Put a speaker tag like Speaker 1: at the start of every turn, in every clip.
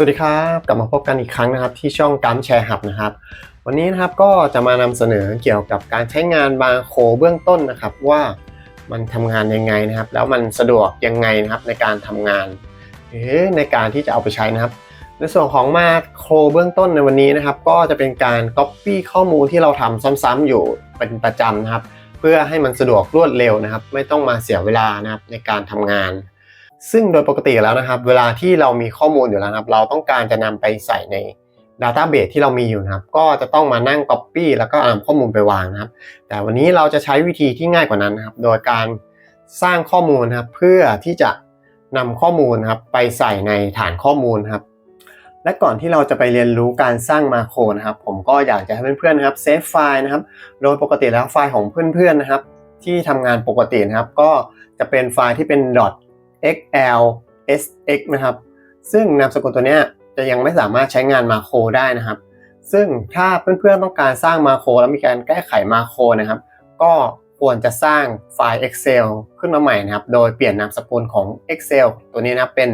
Speaker 1: สวัสดีครับ กลับมาพบกันอีกครั้งนะครับ ที่ช่องกัมแชร์หับนะครับ วันนี้นะครับก็จะมานำเสนอเกี่ยวกับการใช้งานบาร์โคเบื้องต้นนะครับ ว่ามันทำงานยังไงนะครับ แล้วมันสะดวกยังไงนะครับในการทำงานหรือในการที่จะเอาไปใช้นะครับ ในส่วนของมาโครเบื้องต้นในวันนี้นะครับ ก็จะเป็นการ Copy ข้อมูลที่เราทำซ้ำๆอยู่เป็นประจำนะครับ เพื่อให้มันสะดวกรวดเร็วนะครับ ไม่ต้องมาเสียเวลานะครับในการทำงาน ซึ่งโดยปกติแล้วนะครับ เวลาที่เรามีข้อมูลอยู่แล้วนะครับ เราต้องการจะนำไปใส่ใน Database ที่เรามีอยู่นะครับ ก็จะต้องมานั่ง Copy แล้วก็นำข้อมูลไปวางนะครับ แต่วันนี้เราจะใช้วิธีที่ง่ายกว่านั้นนะครับ โดยการสร้างข้อมูลนะครับเพื่อที่จะนำข้อมูลครับไปใส่ในฐานข้อมูลครับ และก่อนที่เราจะไปเรียนรู้การสร้างมาโครนะครับ ผมก็อยากจะให้เพื่อนๆนะครับเซฟไฟล์นะครับ โดยปกติแล้วไฟล์ของเพื่อนๆนะครับ ที่ทำงานปกตินะครับ ก็จะเป็นไฟล์ที่เป็น .xlsx นะครับ ซึ่งนามสกุลตัวเนี้ยจะยังไม่สามารถใช้งานมาโครได้นะครับ ซึ่งถ้าเพื่อนๆต้องการสร้างมาโครแล้วมีการแก้ไขมาโครนะครับ ก็ควรจะสร้างไฟล์ Excel ขึ้นมาใหม่นะครับ โดยเปลี่ยนนามสกุลของ Excel ตัวนี้นะเป็น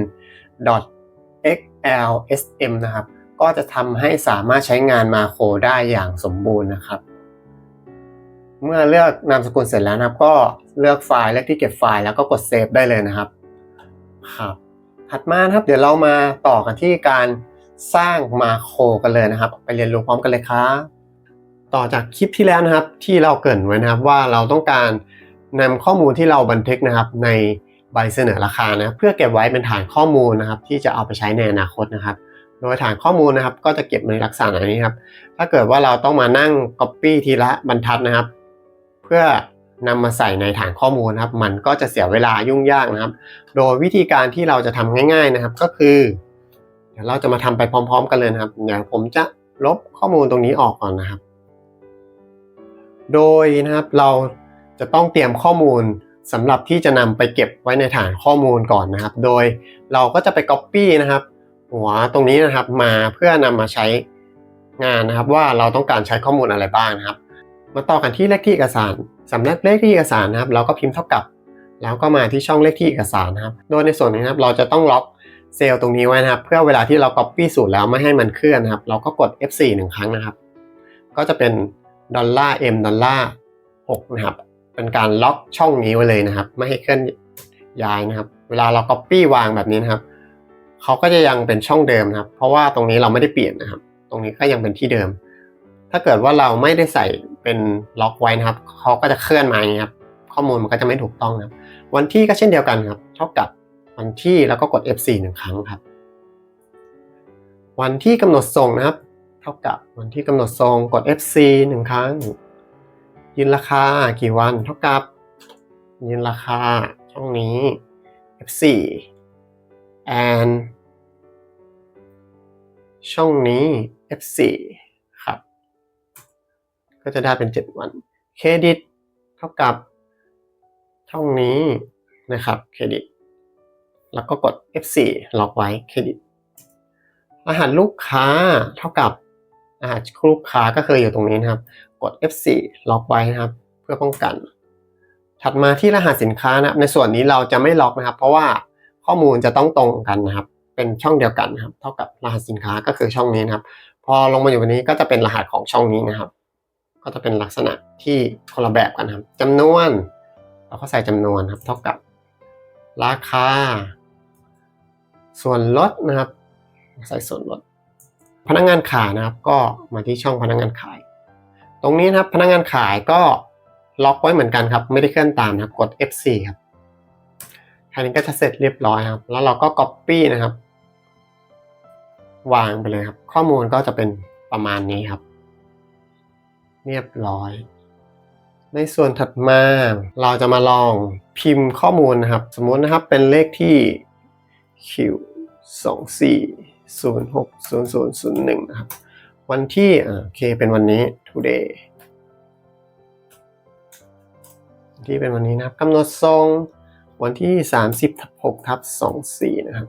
Speaker 1: .xlsm นะครับ ก็จะทำให้สามารถใช้งานมาโครได้อย่างสมบูรณ์นะครับ เมื่อเลือกนามสกุลเสร็จแล้วนะครับ ก็เลือกไฟล์เลือกที่เก็บไฟล์แล้วก็กดเซฟได้เลยนะครับ ครับถัดมานะครับเดี๋ยวเรามาต่อกันที่การสร้างมาโครกันเลยนะครับ ไปเรียนรู้พร้อมกันเลยครับต่อจากคลิปที่แล้วนะครับที่เราเกรินไว้นะครับว่าเราต้องการนำข้อมูลที่เราบันทึกนะครับ ในใบเสนอราคานะเพื่อเก็บไว้เป็นฐานข้อมูลนะครับ ที่จะเอาไปใช้ในอนาคตนะครับ โดยฐานข้อมูลนะครับ ก็จะเก็บในลักษณะนี้ครับ ถ้าเกิดว่าเราต้องมานั่ง Copy ทีละบรรทัดนะครับ เพื่อ นำมาใส่ในฐานข้อมูลนะครับ มันก็จะเสียเวลายุ่งยากนะครับ โดยวิธีการที่เราจะทำง่าย ๆนะครับ ก็คือเดี๋ยวเราจะมาทำไปพร้อม ๆ กันเลยนะครับเดี๋ยวผมจะลบข้อมูลตรงนี้ออกก่อนนะครับ โดยนะครับเราจะต้องเตรียมข้อมูลสำหรับที่จะนำไปเก็บไว้ในฐานข้อมูลก่อนนะครับ โดยเราก็จะไป Copy นะครับ หัวตรงนี้นะครับมาเพื่อนำมาใช้งานนะครับ ว่าเราต้องการใช้ข้อมูลอะไรบ้างนะครับ มาต่อกันที่เลขที่เอกสาร สำนักเลขที่เอกสารนะครับ เราก็พิมพ์เท่ากับ แล้วก็มาที่ช่องเลขที่เอกสารนะครับ โดยในส่วนนี้นะครับเราจะต้องล็อกเซลล์ตรงนี้ไว้นะครับ เพื่อเวลาที่เรา copy สูตรแล้วไม่ให้มันเคลื่อนนะครับ เราก็กด F4 หนึ่งครั้งนะครับ ก็จะเป็นดอลลาร์ M ดอลลาร์6นะครับ เป็นการล็อกช่องนี้ไว้เลยนะครับ ไม่ให้เคลื่อนย้ายนะครับ เวลาเรา copy วางแบบนี้นะครับเขาก็จะยังเป็นช่องเดิมนะครับ เพราะว่าตรงนี้เราไม่ได้เปลี่ยนนะครับ ตรงนี้ก็ยังเป็นที่เดิม ถ้าเกิดว่าเราไม่ได้ใส่เป็นล็อกไว้นะครับเขาก็จะเคลื่อนมาอย่างนี้ครับข้อมูลมันก็จะไม่ถูกต้องนะครับ วันที่ก็เช่นเดียวกันครับ เท่ากับวันที่แล้วก็กด F4 หนึ่งครั้งครับ วันที่กำหนดส่งนะครับ เท่ากับวันที่กำหนดส่งกด F4 หนึ่งครั้ง ยืนราคากี่วัน เท่ากับ ยืนราคาช่องนี้ F4 and ช่องนี้ F4 ก็จะได้เป็น 7 วัน เครดิตเท่ากับช่องนี้นะครับเครดิต แล้วก็กด F4 ล็อกไว้เครดิต รหัสลูกค้าเท่ากับรหัสลูกค้าก็คืออยู่ตรงนี้นะครับ กด F4 ล็อกไว้นะครับ เพื่อป้องกัน ถัดมาที่รหัสสินค้านะครับ ในส่วนนี้เราจะไม่ล็อกนะครับ เพราะว่าข้อมูลจะต้องตรงกันนะครับ เป็นช่องเดียวกันนะครับ เท่ากับรหัสสินค้าก็คือช่องนี้นะครับ พอลงมาอยู่บนนี้ก็จะเป็นรหัสของช่องนี้นะครับ ก็จะเป็นลักษณะที่คนละแบบกันครับจำนวน เราก็ใส่จำนวนครับ เท่ากับ ราคา ส่วนลดนะครับ ใส่ส่วนลด พนักงานขายนะครับ ก็มาที่ช่องพนักงานขาย ตรงนี้นะครับพนักงานขายก็ล็อกไว้เหมือนกันครับ ไม่ได้เคลื่อนตามนะครับ กด F4 ครับแค่นี้ก็จะเสร็จเรียบร้อยครับ แล้วเราก็ Copy นะครับ วางไปเลยครับ ข้อมูลก็จะเป็นประมาณนี้ครับ เรียบร้อย ในส่วนถัดมาเราจะมาลองพิมพ์ข้อมูลนะครับ สมมตินะครับเป็นเลขที่ Q 2 4 0 6 0 0 0 1นะครับ วันที่อ่าโอเคเป็นวันนี้ today ที่เป็นวันนี้นะครับกำหนดทรงวันที่ 30ทับ6ทับ24 นะครับ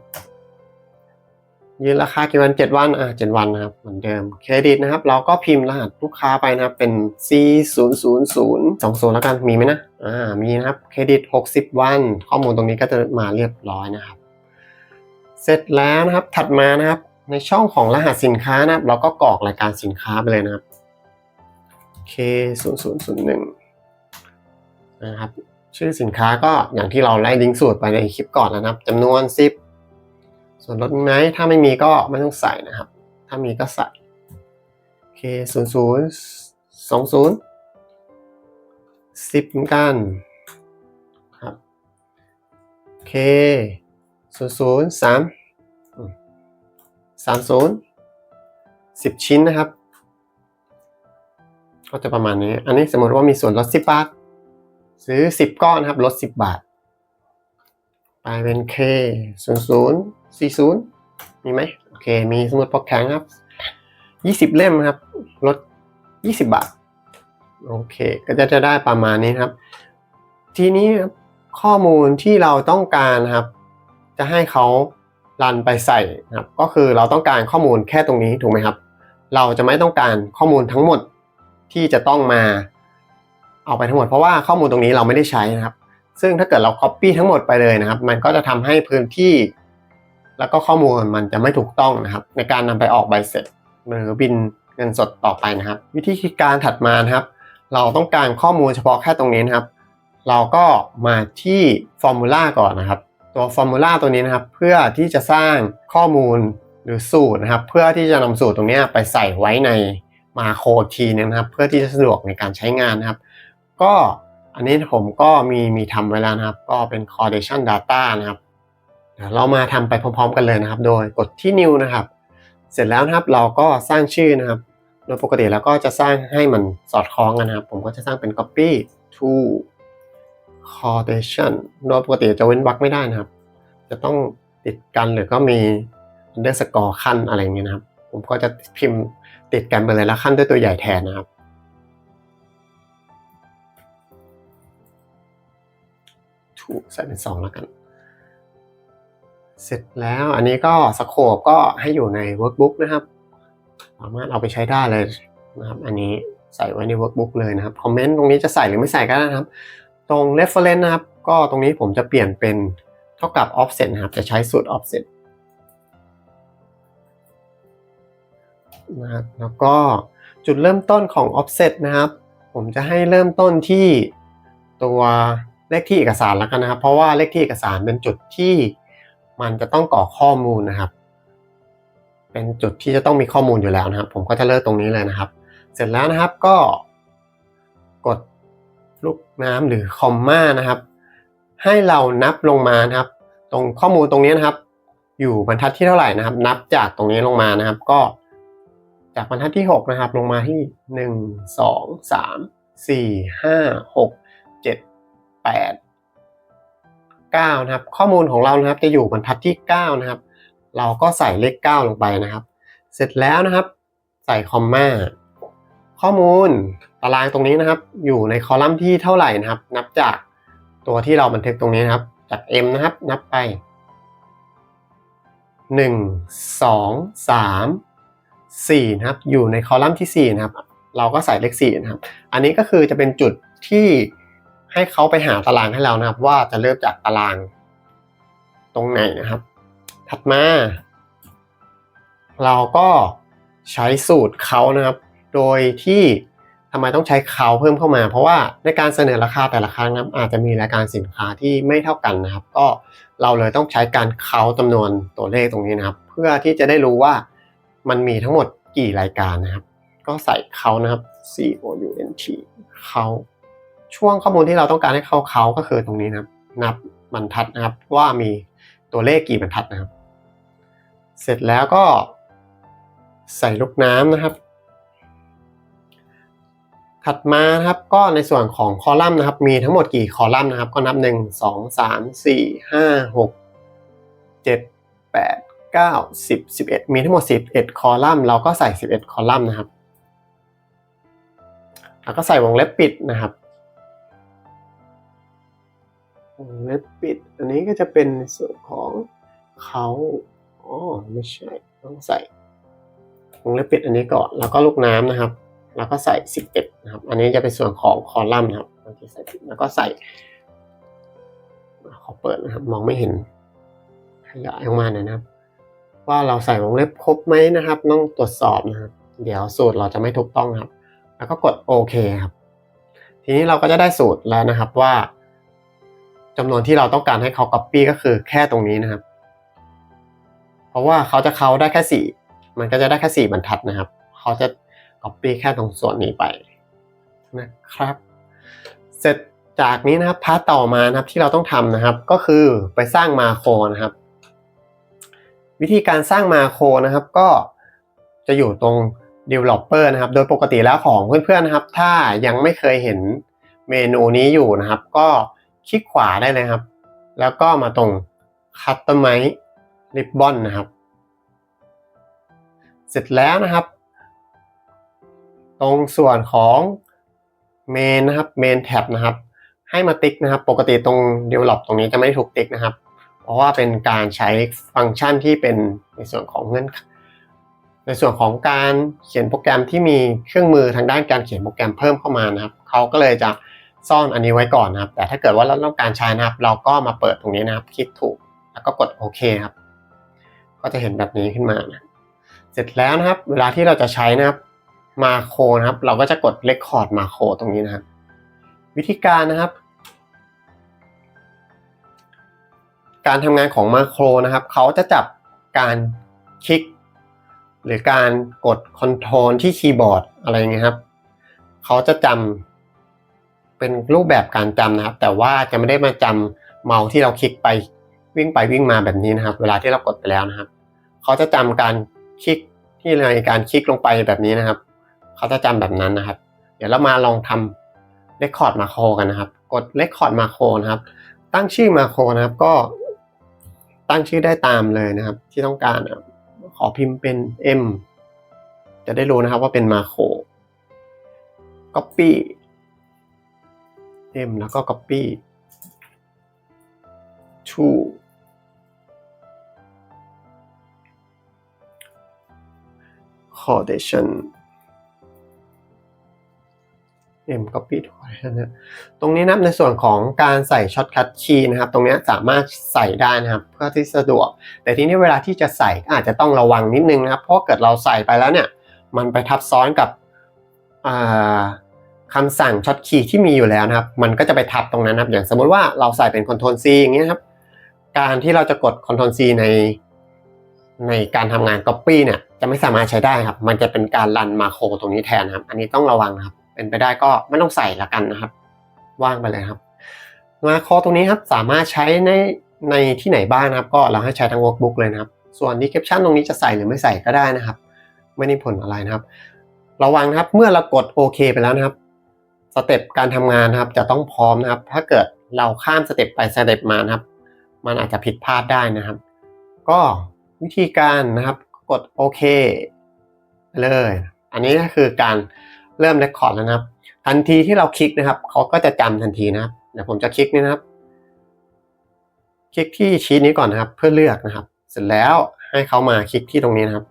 Speaker 1: ยืนราคากี่วัน7วันอะ7วันนะครับเหมือนเดิมเครดิตนะครับ เราก็พิมพ์รหัสลูกค้าไปนะครับเป็น C 0 0 0 2 0แล้วกันมีไหมนะอ่ามีนะครับเครดิต 60 วัน ข้อมูลตรงนี้ก็จะมาเรียบร้อยนะครับ เสร็จแล้วนะครับถัดมานะครับในช่องของรหัสสินค้านะครับ เราก็กรอกรายการสินค้าไปเลยนะครับ K 0 0 0 1นะครับชื่อสินค้าก็อย่างที่เราไล่ลิงก์สูตรไปในคลิปก่อนแล้วนะครับจำนวน 10 ส่วนลดมีไหมถ้าไม่มีก็ไม่ต้องใส่นะครับ ถ้ามีก็ใส่ K 0 0 2 0 10เหมือนกันครับ K 0 0 3 30 10ชิ้นนะครับ ก็จะประมาณนี้ อันนี้สมมติว่ามีส่วนลด10บาท ซื้อ10ก้อนครับลด10บาท ไปเป็น K 0 0 4 0 มีไหมโอเค มีสมุดปกแข็งครับ 20 เล่มครับ ลด 20 บาท โอเค ก็จะจะได้ประมาณนี้ครับ ทีนี้ครับข้อมูลที่เราต้องการครับ จะให้เขารันไปใส่ครับ ก็คือเราต้องการข้อมูลแค่ตรงนี้ถูกไหมครับ เราจะไม่ต้องการข้อมูลทั้งหมดที่จะต้องมาเอาไปทั้งหมดเพราะว่าข้อมูลตรงนี้เราไม่ได้ใช้นะครับ ซึ่งถ้าเกิดเรา Copy ทั้งหมดไปเลยนะครับ มันก็จะทำให้พื้นที่ แล้วก็ข้อมูลมันจะไม่ถูกต้องนะครับ ในการนำไปออกใบเสร็จหรือบินเงินสดต่อไปนะครับ วิธีการถัดมานะครับ เราต้องการข้อมูลเฉพาะแค่ตรงนี้นะครับ เราก็มาที่ฟอร์มูลาก่อนนะครับ ตัวฟอร์มูลาตัวนี้นะครับ เพื่อที่จะสร้างข้อมูลหรือสูตรนะครับ เพื่อที่จะนำสูตรตรงนี้ไปใส่ไว้ในมาโครทีนนะครับ เพื่อที่จะสะดวกในการใช้งานนะครับ ก็อันนี้ผมก็มีมีทำไว้แล้วนะครับ ก็เป็น correlation data นะครับ เดี๋ยวเรามาทำไปพร้อมๆ กันเลยนะครับ โดยกดที่ new นะครับ เสร็จแล้วนะครับเราก็สร้างชื่อนะครับ โดยปกติแล้วก็จะสร้างให้มันสอดคล้องกันนะครับ ผมก็จะสร้างเป็น copy to quotation โดยปกติจะเว้นวรรคไม่ได้นะครับ จะต้องติดกันหรือก็มี underscore ขั้นอะไรอย่างเงี้ยนะครับ ผมก็จะพิมพ์ติดกันไปเลยแล้วขั้นด้วยตัวใหญ่แทนนะครับถูกใส่เป็นสองแล้วกัน เสร็จแล้วอันนี้ก็สโคปก็ให้อยู่ใน workbook นะครับ สามารถเอาไปใช้ได้เลยนะครับ อันนี้ใส่ไว้ใน workbook เลยนะครับ คอมเมนต์ตรงนี้จะใส่หรือไม่ใส่ก็ได้นะครับ ตรง reference นะครับ ก็ตรงนี้ผมจะเปลี่ยนเป็นเท่ากับ offset นะครับ จะใช้สูตร offset นะครับแล้วก็จุดเริ่มต้นของ offset นะครับ ผมจะให้เริ่มต้นที่ตัวเลขที่เอกสารแล้วกันนะครับ เพราะว่าเลขที่เอกสารเป็นจุดที่ มันจะต้องกรอกข้อมูลนะครับ เป็นจุดที่จะต้องมีข้อมูลอยู่แล้วนะครับ ผมก็จะเลือกตรงนี้เลยนะครับ เสร็จแล้วนะครับก็ กดลูกน้ำหรือคอมมานะครับ ให้เรานับลงมานะครับ ตรงข้อมูลตรงนี้นะครับ อยู่บรรทัดที่เท่าไหร่นะครับ นับจากตรงนี้ลงมานะครับ ก็ จากบรรทัดที่ 6 นะครับ ลงมาที่ 1 2 3 4 5 6 7 8 9 นะครับ ข้อมูลของเรานะครับจะอยู่บรรทัดที่ 9 นะครับ เราก็ใส่เลข 9 ลงไปนะครับ เสร็จแล้วนะครับ ใส่คอมมาข้อมูลตารางตรงนี้นะครับ อยู่ในคอลัมน์ที่เท่าไหร่นะครับ นับจากตัวที่เราบันทึกตรงนี้นะครับ จาก M นะครับ นับไป 1 2 3 4นะครับอยู่ในคอลัมน์ที่ 4 นะครับ เราก็ใส่เลข4นะครับ อันนี้ก็คือจะเป็นจุดที่ ให้เขาไปหาตารางให้เรานะครับ ว่าจะเริ่มจากตารางตรงไหนนะครับ ถัดมา เราก็ใช้สูตรเขานะครับ โดยที่ทำไมต้องใช้เขาเพิ่มเข้ามา เพราะว่าในการเสนอราคาแต่ละครั้งนะอาจจะมีรายการสินค้าที่ไม่เท่ากันนะครับ ก็เราเลยต้องใช้การเขาจำนวนตัวเลขตรงนี้นะครับ เพื่อที่จะได้รู้ว่ามันมีทั้งหมดกี่รายการนะครับ ก็ใส่เขานะครับ C O U N T เขา ช่วงข้อมูลที่เราต้องการให้เขาเขาก็คือตรงนี้นะครับ นับบรรทัดนะครับว่ามีตัวเลขกี่บรรทัดนะครับ เสร็จแล้วก็ใส่ลูกน้ำนะครับ ถัดมานะครับก็ในส่วนของคอลัมน์นะครับ มีทั้งหมดกี่คอลัมน์นะครับ ก็นับ 1 2 3 4 5 6 7 8 9 10 11 มีทั้งหมด 11 คอลัมน์เราก็ใส่ 11 คอลัมน์นะครับ แล้วก็ใส่วงเล็บปิดนะครับ เล็บปิด อันนี้ก็จะเป็นส่วนของเขาอ๋อไม่ใช่ต้องใส่วงเล็บปิดอันนี้ก่อน แล้วก็ลูกน้ำนะครับ แล้วก็ใส่ 11 นะครับ อันนี้จะเป็นส่วนของคอลัมน์นะครับบางทีใส่ผิดแล้วก็ใส่ขอเปิดนะครับ มองไม่เห็นขยายออกมาหน่อยนะครับ ว่าเราใส่วงเล็บครบไหมนะครับ ต้องตรวจสอบนะครับ เดี๋ยวสูตรเราจะไม่ถูกต้องครับ แล้วก็กดโอเคครับ ทีนี้เราก็จะได้สูตรแล้วนะครับว่า จำนวนที่เราต้องการให้เขา copy ก็คือแค่ตรงนี้นะครับ เพราะว่าเขาจะเขาได้แค่สี่มันก็จะได้แค่สี่บรรทัดนะครับ เขาจะ copy แค่ตรงส่วนนี้ไปนะครับ เสร็จจากนี้นะครับพาร์ทต่อมานะครับที่เราต้องทำนะครับ ก็คือไปสร้างมาโครนะครับ วิธีการสร้างมาโครนะครับก็จะอยู่ตรง developer นะครับ โดยปกติแล้วของเพื่อนๆนะครับ ถ้ายังไม่เคยเห็นเมนูนี้อยู่นะครับ ก็ คลิกขวาได้เลยครับ แล้วก็มาตรง customize ribbon นะครับ เสร็จแล้วนะครับ ตรงส่วนของ main นะครับ main tab นะครับ ให้มาติ๊กนะครับ ปกติตรง develop ตรงนี้จะไม่ถูกติ๊กนะครับ เพราะว่าเป็นการใช้ฟังก์ชันที่เป็นในส่วนของเงื่อนในส่วนของการเขียนโปรแกรมที่มีเครื่องมือทางด้านการเขียนโปรแกรมเพิ่มเข้ามานะครับ เขาก็เลยจะ ซ่อนอันนี้ไว้ก่อนนะครับ แต่ถ้าเกิดว่าเราต้องการใช้นะครับ เราก็มาเปิดตรงนี้นะครับ คลิกถูก แล้วก็กดโอเคครับ ก็จะเห็นแบบนี้ขึ้นมานะเสร็จแล้วนะครับ เวลาที่เราจะใช้นะครับ มาโครนะครับ เราก็จะกด Record มาโครตรงนี้นะครับ วิธีการนะครับ การทำงานของมาโครนะครับ เขาจะจับการคลิก หรือการกดคอนโทรลที่คีย์บอร์ดอะไรเงี้ยครับ เขาจะจำ เป็นรูปแบบการจำนะครับ แต่ว่าจะไม่ได้มาจำเมาส์ที่เราคลิกไปวิ่งไปวิ่งมาแบบนี้นะครับ เวลาที่เรากดไปแล้วนะครับ เขาจะจำการคลิกที่ในการคลิกลงไปแบบนี้นะครับ เขาจะจำแบบนั้นนะครับ เดี๋ยวเรามาลองทำ Record มาโครกันนะครับ กด Record มาโครนะครับ ตั้งชื่อมาโครนะครับก็ตั้งชื่อได้ตามเลยนะครับ ที่ต้องการนะครับขอพิมพ์เป็น M จะได้รู้นะครับว่าเป็นมาโคร Copy M แล้วก็ Copy to quotation M copy to quotation นะตรงนี้นับในส่วนของการใส่ช็อตคัทคีย์นะครับ ตรงนี้สามารถใส่ได้นะครับ เพื่อที่สะดวก แต่ทีนี้เวลาที่จะใส่อาจจะต้องระวังนิดนึงนะครับ เพราะเกิดเราใส่ไปแล้วเนี่ย มันไปทับซ้อนกับ คำสั่งช็อตคีย์ที่มีอยู่แล้วนะครับ มันก็จะไปทับตรงนั้นนะครับ อย่างสมมติว่าเราใส่เป็น Ctrl C อย่างเงี้ยครับ การที่เราจะกด Ctrl C ใน ในการทำงาน Copy เนี่ย จะไม่สามารถใช้ได้ครับ มันจะเป็นการรันมาโครตรงนี้แทนครับ อันนี้ต้องระวังนะครับ เป็นไปได้ก็ไม่ต้องใส่ละกันนะครับ ว่างไปเลยครับ มาโครตรงนี้ครับ สามารถใช้ใน ในที่ไหนบ้างนะครับ ก็เราให้ใช้ทั้ง workbook เลยนะครับ ส่วน description ตรงนี้จะใส่หรือไม่ใส่ก็ได้นะครับ ไม่ได้ผลอะไรนะครับ ระวังครับ เมื่อเรากดโอเคไปแล้วนะครับ สเต็ปการทำงานนะครับ จะต้องพร้อมนะครับ ถ้าเกิดเราข้ามสเต็ปไปสเต็ปมานะครับ มันอาจจะผิดพลาดได้นะครับ ก็วิธีการนะครับกดโอเคเลย อันนี้ก็คือการเริ่มเรคคอร์ดแล้วนะครับ ทันทีที่เราคลิกนะครับเขาก็จะจำทันทีนะครับเดี๋ยวผมจะคลิกนี่นะครับ คลิกที่ชีตนี้ก่อนนะครับ เพื่อเลือกนะครับ เสร็จแล้วให้เขามาคลิกที่ตรงนี้นะครับ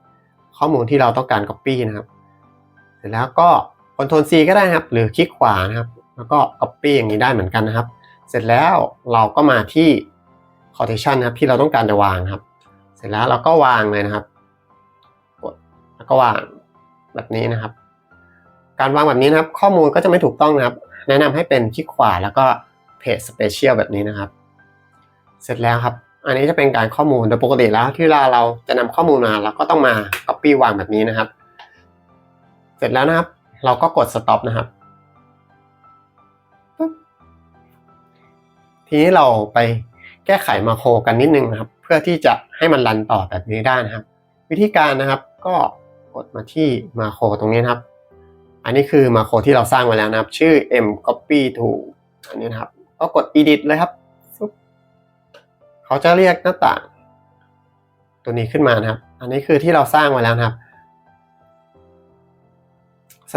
Speaker 1: ข้อมูลที่เราต้องการ Copy นะครับ เสร็จแล้วก็ Ctrl C ก็ได้ครับ หรือคลิกขวานะครับ แล้วก็ Copy อย่างนี้ได้เหมือนกันนะครับ เสร็จแล้วเราก็มาที่ quotation นะครับ ที่เราต้องการจะวางครับ เสร็จแล้วเราก็วางเลยนะครับกดแล้วก็วางแบบนี้นะครับ การวางแบบนี้นะครับ ข้อมูลก็จะไม่ถูกต้องนะครับ แนะนำให้เป็นคลิกขวาแล้วก็เพจ Special แบบนี้นะครับ เสร็จแล้วครับอันนี้จะเป็นการข้อมูลโดยปกติแล้วที่เวลาเราจะนำข้อมูลมาเราก็ต้องมา Copy วางแบบนี้นะครับ เสร็จแล้วนะครับ เราก็กด stop นะครับ ทีนี้เราไปแก้ไขมาโครกันนิดนึงนะครับ เพื่อที่จะให้มันรันต่อแบบนี้ได้นะครับ วิธีการนะครับก็กดมาที่มาโครตรงนี้นะครับ อันนี้คือมาโครที่เราสร้างมาแล้วนะครับ ชื่อ m copy to อันนี้นะครับ ก็กด edit เลยครับเขาจะเรียกหน้าต่าง ตัวนี้ขึ้นมานะครับ อันนี้คือที่เราสร้างมาแล้วนะครับ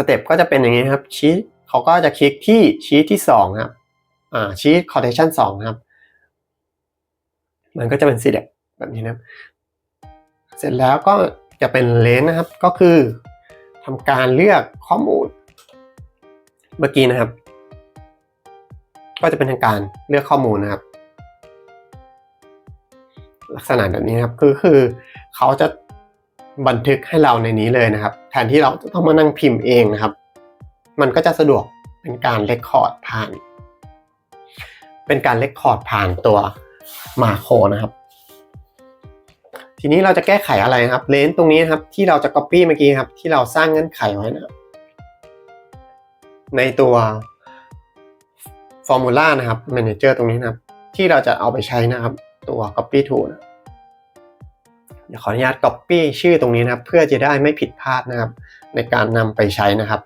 Speaker 1: สเต็ปก็จะเป็นอย่างนี้ครับชีตเขาก็จะคลิกที่ชีตที่สองครับอ่าชีต quotation สองครับ มันก็จะเป็นสี่เหลี่ยมแบบนี้นะครับเสร็จแล้วก็จะเป็นเลนนะครับก็คือทำการเลือกข้อมูล เมื่อกี้นะครับ ก็จะเป็นทางการเลือกข้อมูลนะครับ ลักษณะแบบนี้ครับคือคือเขาจะ บันทึกให้เราในนี้เลยนะครับ แทนที่เราจะต้องมานั่งพิมพ์เองนะครับ มันก็จะสะดวกเป็นการเลคคอร์ดผ่าน เป็นการเลคคอร์ดผ่านตัวมาโครนะครับ ทีนี้เราจะแก้ไขอะไรนะครับ เลนส์ตรงนี้นะครับ ที่เราจะ Copy เมื่อกี้ครับ ที่เราสร้างเงื่อนไขไว้นะครับ ในตัว Formula นะครับ Manager ตรงนี้นะครับ ที่เราจะเอาไปใช้นะครับ ตัว Copy Tool นะ เดี๋ยวขออนุญาต Copy ชื่อตรงนี้นะครับ เพื่อจะได้ไม่ผิดพลาดนะครับ ในการนำไปใช้นะครับ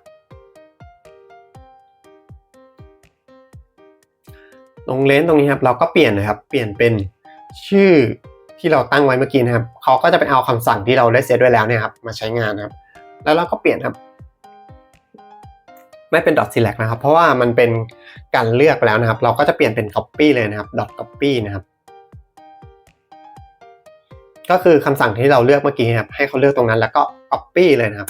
Speaker 1: ตรงเลนส์ตรงนี้ครับ เราก็เปลี่ยนนะครับ เปลี่ยนเป็นชื่อที่เราตั้งไว้เมื่อกี้นะครับ เขาก็จะไปเอาคำสั่งที่เราได้เซตไว้แล้วเนี่ยครับมาใช้งานนะครับ แล้วเราก็เปลี่ยนครับ ไม่เป็น dot select นะครับ เพราะว่ามันเป็นการเลือกแล้วนะครับ เราก็จะเปลี่ยนเป็น copy เลยนะครับ dot copy นะครับ ก็คือคำสั่งที่เราเลือกเมื่อกี้ครับให้เขาเลือกตรงนั้นแล้วก็ copy เลยนะครับ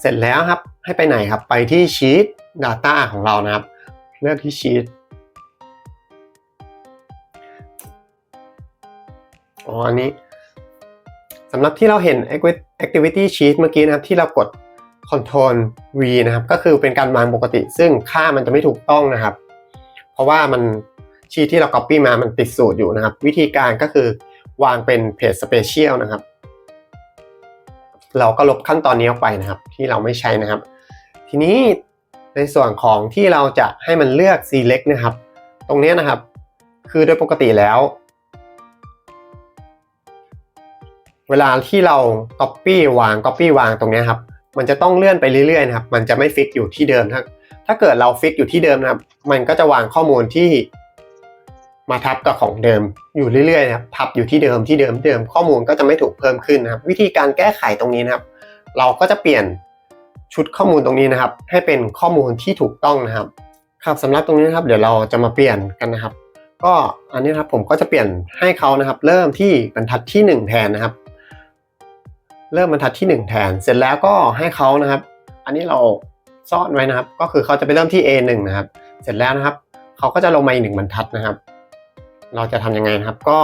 Speaker 1: เสร็จแล้วครับให้ไปไหนครับไปที่ sheet data ของเรานะครับ เลือกที่ sheet อ๋ออันนี้สำหรับที่เราเห็น activity sheet เมื่อกี้นะครับที่เรากด control V นะครับ ก็คือเป็นการวางปกติ ซึ่งค่ามันจะไม่ถูกต้องนะครับ เพราะว่ามันชีทที่เรา copy มามันติดสูตรอยู่นะครับ วิธีการก็คือ วางเป็น page special นะครับ เราก็ลบขั้นตอนนี้ออกไปนะครับ ที่เราไม่ใช้นะครับ ทีนี้ในส่วนของที่เราจะให้มันเลือก select นะครับ ตรงนี้นะครับ คือโดยปกติแล้ว เวลาที่เรา copy วาง copy วางตรงนี้ครับ มันจะต้องเลื่อนไปเรื่อยๆนะครับ มันจะไม่ฟิกอยู่ที่เดิมถ้าถ้าเกิดเราฟิกอยู่ที่เดิมนะครับ มันก็จะวางข้อมูลที่ มาทับกับของเดิมอยู่เรื่อยๆนะครับทับอยู่ที่เดิมที่เดิมเดิมข้อมูลก็จะไม่ถูกเพิ่มขึ้นนะครับ วิธีการแก้ไขตรงนี้นะครับ เราก็จะเปลี่ยนชุดข้อมูลตรงนี้นะครับ ให้เป็นข้อมูลที่ถูกต้องนะครับ ครับสำหรับตรงนี้นะครับ เดี๋ยวเราจะมาเปลี่ยนกันนะครับ ก็อันนี้นครับผมก็จะเปลี่ยนให้เขานะครับ เริ่มที่บรรทัดที่ 1 แทนนะครับ เริ่มบรรทัดที่ 1 แทน เสร็จแล้วก็ให้เขานะครับ อันนี้เราซ่อนไว้นะครับ ก็คือเขาจะไปเริ่มที่ A1 นะครับ เสร็จแล้วนะครับเขาก็จะลงมาอีกหนึ่งบรรทัดนะครับ เราจะทำยังไงนะครับก็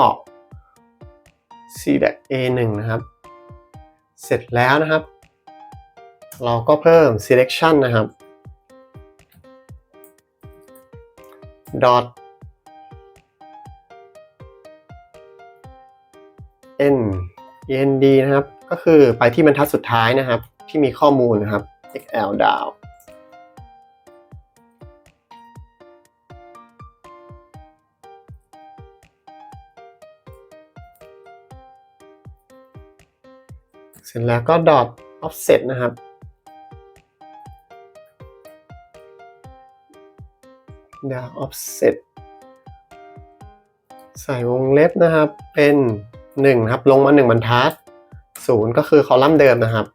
Speaker 1: select A1 นะครับ เสร็จแล้วนะครับ เราก็เพิ่ม selection นะครับ dot n end นะครับ ก็คือไปที่บรรทัดสุดท้ายนะครับ ที่มีข้อมูลนะครับ xl ด เสร็จแล้วก็ dot offset นะครับ ดาว offset ใส่วงเล็บนะครับ เป็น1ครับ ลงมา 1บรรทัด0ก็คือคอลัมน์เดิมนะครับ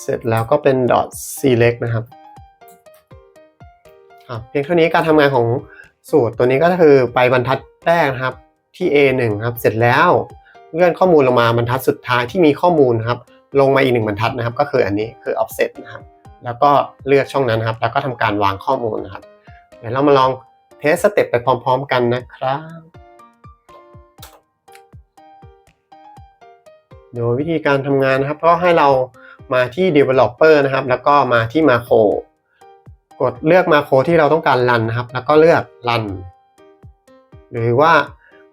Speaker 1: เสร็จแล้วก็เป็น dot select นะครับครับเพียงเท่านี้การทำงานของสูตรตัวนี้ก็คือไปบรรทัดแรกนะครับที่ A1 ครับ เสร็จแล้ว เลื่อนข้อมูลลงมาบรรทัดสุดท้ายที่มีข้อมูลครับลงมาอีกหนึ่งบรรทัดนะครับ ก็คืออันนี้คือ offset นะครับแล้วก็เลือกช่องนั้นนะครับ แล้วก็ทำการวางข้อมูลนะครับ เดี๋ยวเรามาลองเทสสเต็ปไปพร้อม ๆ กันนะครับ โดยวิธีการทำงานนะครับ ก็ให้เรามาที่ developer นะครับ แล้วก็มาที่ macro กดเลือก macro ที่เราต้องการ run นะครับ แล้วก็เลือก run หรือว่า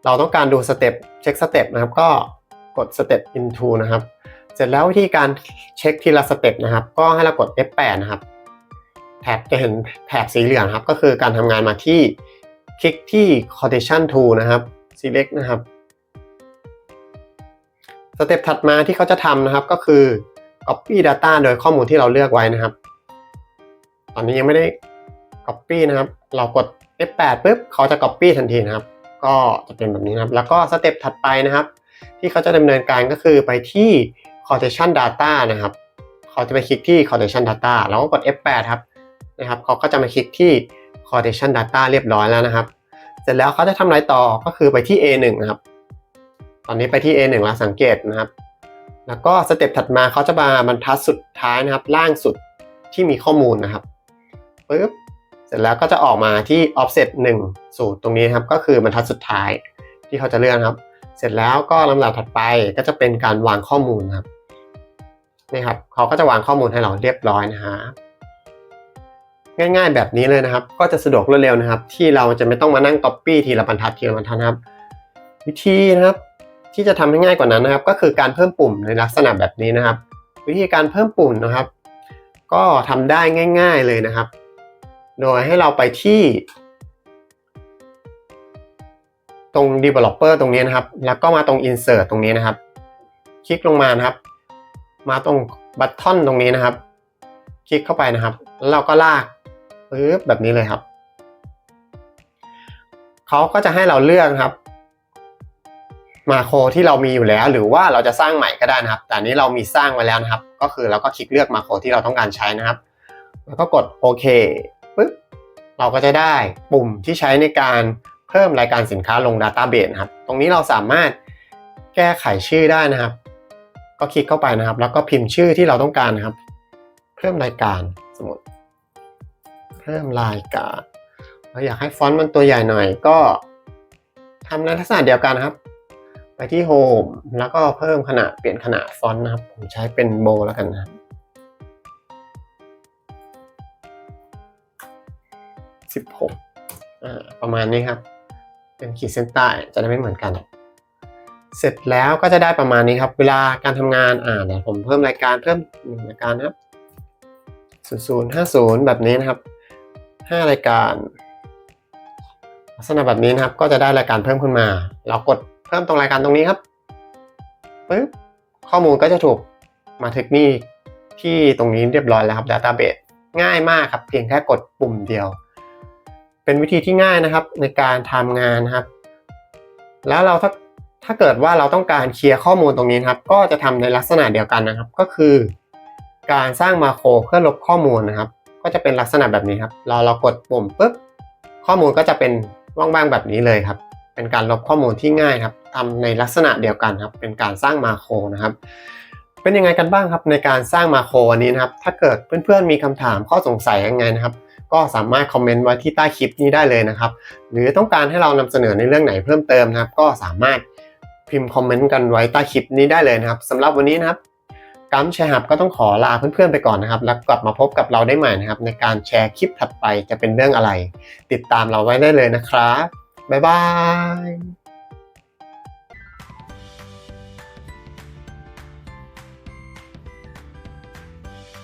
Speaker 1: เราต้องการดูสเต็ปเช็คสเต็ปนะครับ ก็กด step into นะครับ เสร็จแล้ววิธีการเช็คทีละสเต็ปนะครับ ก็ให้เรากด F8 นะครับแท็บจะเห็นแถบสีเหลืองครับ ก็คือการทำงานมาที่คลิกที่ quotation tool นะครับ select นะครับสเต็ปถัดมาที่เขาจะทำนะครับก็คือ copy data โดยข้อมูลที่เราเลือกไว้นะครับ ตอนนี้ยังไม่ได้ copy นะครับ เรากด F8 ปุ๊บเขาจะ copy ทันทีนะครับ ก็จะเป็นแบบนี้นะครับ แล้วก็สเต็ปถัดไปนะครับ ที่เขาจะดำเนินการก็คือไปที่ quotation data นะครับ เขาจะไปคลิกที่ quotation data แล้วก็กด F8 ครับนะครับเขาก็จะมาคลิกที่ quotation data เรียบร้อยแล้วนะครับ เสร็จแล้วเขาจะทำอะไรต่อก็คือไปที่ A1 นะครับ ตอนนี้ไปที่ A1 แล้วสังเกตนะครับ แล้วก็สเต็ปถัดมาเขาจะมาบรรทัดสุดท้ายนะครับ ล่างสุดที่มีข้อมูลนะครับปึ๊บ เสร็จแล้วก็จะออกมาที่ offset 1 สูตรตรงนี้ครับ ก็คือบรรทัดสุดท้ายที่เขาจะเลือกนครับ เสร็จแล้วก็ลำดับถัดไปก็จะเป็นการวางข้อมูลครับนี่ครับเขาก็จะวางข้อมูลให้เราเรียบร้อยนะฮะง่าย ๆ แบบนี้เลยนะครับ ก็จะสะดวกรวดเร็วนะครับ ที่เราจะไม่ต้องมานั่ง copy ทีละบรรทัดทีละบรรทัดนะครับ วิธีนะครับ ที่จะทำให้ง่ายกว่านั้นนะครับ ก็คือการเพิ่มปุ่มในลักษณะแบบนี้นะครับ วิธีการเพิ่มปุ่มนะครับ ก็ทำได้ง่าย ๆเลยนะครับ โดยให้เราไปที่ตรง developer ตรงนี้นะครับ แล้วก็มาตรง insert ตรงนี้นะครับ คลิกลงมานะครับ มาตรงบัตทอนตรงนี้นะครับ คลิกเข้าไปนะครับ แล้วเราก็ลากปึ๊บแบบนี้เลยครับ เขาก็จะให้เราเลือกครับ มาโครที่เรามีอยู่แล้ว หรือว่าเราจะสร้างใหม่ก็ได้นะครับ แต่นนี้เรามีสร้างไว้แล้วนะครับ ก็คือเราก็คลิกเลือกมาโครที่เราต้องการใช้นะครับ แล้วก็กดโอเค ปึ๊บเราก็จะได้ปุ่มที่ใช้ในการเพิ่มรายการสินค้าลง Database นะครับ ตรงนี้เราสามารถแก้ไขชื่อได้นะครับ ก็คลิกเข้าไปนะครับ แล้วก็พิมพ์ชื่อที่เราต้องการนะครับ เพิ่มรายการสมมติเพิ่มรายการ เราอยากให้ฟอนต์มันตัวใหญ่หน่อยก็ทำในลักษณะเดียวกันนะครับ ไปที่ Home แล้วก็เพิ่มขนาดเปลี่ยนขนาดฟอนต์นะครับ ผมใช้เป็นโบแล้วกันนะครับ 16อ่าประมาณนี้ครับ เป็นขีดเส้นใต้จะได้ไม่เหมือนกัน เสร็จแล้วก็จะได้ประมาณนี้ครับ เวลาการทำงานอ่าเดี๋ยวผมเพิ่มรายการเพิ่มหนึ่งรายการนะครับ0050 แบบนี้นะครับ 5 รายการ ลักษณะแบบนี้นะครับ ก็จะได้รายการเพิ่มขึ้นมา เรากดเพิ่มตรงรายการตรงนี้ครับปึ๊บข้อมูลก็จะถูกมาถึงนี่ที่ตรงนี้เรียบร้อยแล้วครับ Database ง่ายมากครับ เพียงแค่กดปุ่มเดียว เป็นวิธีที่ง่ายนะครับในการทำงานครับ แล้วเราถ้าถ้าเกิดว่าเราต้องการเคลียร์ข้อมูลตรงนี้ครับ ก็จะทำในลักษณะเดียวกันนะครับ ก็คือ การสร้างมาโครเพื่อลบข้อมูลนะครับ ก็จะเป็นลักษณะแบบนี้ครับ เราเรากดปุ่มปุ๊บข้อมูลก็จะเป็นว่างๆแบบนี้เลยครับ เป็นการลบข้อมูลที่ง่ายครับทำในลักษณะเดียวกันครับ เป็นการสร้างมาโครนะครับ เป็นยังไงกันบ้างครับในการสร้างมาโครวันนี้นะครับ ถ้าเกิดเพื่อนๆมีคำถามข้อสงสัยยังไงนะครับ ก็สามารถคอมเมนต์ไว้ที่ใต้คลิปนี้ได้เลยนะครับ หรือต้องการให้เรานำเสนอในเรื่องไหนเพิ่มเติมนะครับ ก็สามารถพิมพ์คอมเมนต์กันไว้ใต้คลิปนี้ได้เลยนะครับสำหรับวันนี้นะครับกัมแชร์ฮับก็ต้องขอลาเพื่อนๆไปก่อนนะครับ แล้วกลับมาพบกับเราได้ใหม่นะครับ ในการแชร์คลิปถัดไปจะเป็นเรื่องอะไร ติดตามเราไว้ได้เลยนะครับ บ๊ายบาย